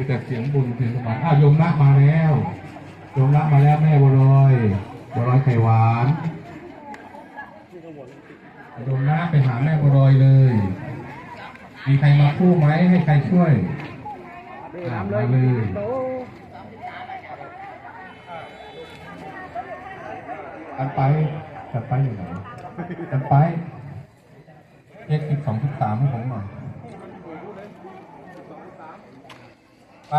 มีแต่เสียงบุญเสียงสมบัติอ้าวโยมละมาแล้วโยมละมาแล้วแม่บัวลอยบัวลอยไข่หวานโยมละไปหาแม่บัวลอยเลย มีใครมาคู่ไหมให้ใครช่วยอะมาเลยกันไปกันไปอยู่ไหนกันไปเลขสิบสองสิบสามให้ผมหน่อย ไป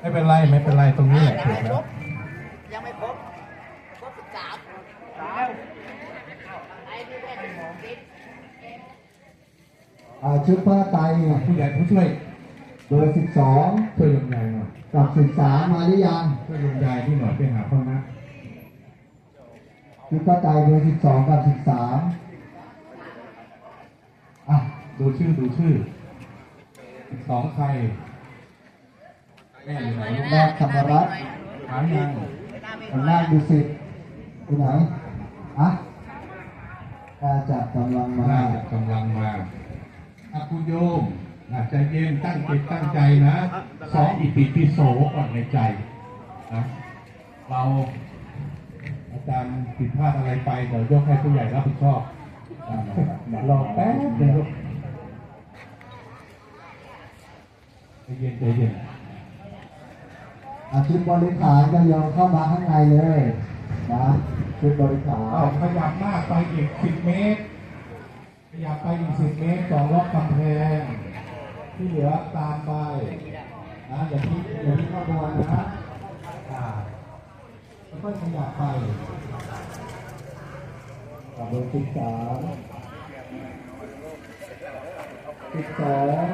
ไม่เป็นไร ไม่เป็นไร ตรงนี้แหละถูกแล้วยังไม่ครบครบสิบสามไอ้นี่ได้สิบสองลิตรอ่าชุดผ้าไตรเนี่ยผู้ใหญ่ผู้ช่วย เบอร์สิบสองช่วยลงยายหน่อยกับสิบสามมาหรือยังช่วยลงยายที่หน่อยไปหาพ่อนะชุดผ้าไตรเบอร์สิบสองกับสิบสามอะ ดูชื่อดูชื่ออีกสองใครแม่อยู่ไหนลูกแม่ธรรมรัตน์หายังคนนั่งดูสิที่ไหนอะน่าจะกำลังมาน่าจะกำลังมาอะคุณโยมอาจจะเย็นตั้งจิตตั้งใจนะสองอิติปิโสก่อนในใจนะเราอาจารย์ผิดพลาดอะไรไปเดี๋ยวยกให้ผู้ใหญ่รับผิดชอบอ่ารอแป๊บเดียวใจ เย็นใจเย็นอาชุดบริขารก็โยนเข้ามาข้างในเลยนะชุดบริขาเอารขยับมากไปอีกสิบเมตร ขยับไปอีกสิบเมตรสองรอบกำแพง ที่เหลือตามไปนะอย่าที่อย่าที่เข้าบวนนะอ่าค่อยๆขยับไปกับเบอร์สิบสามสิบสอง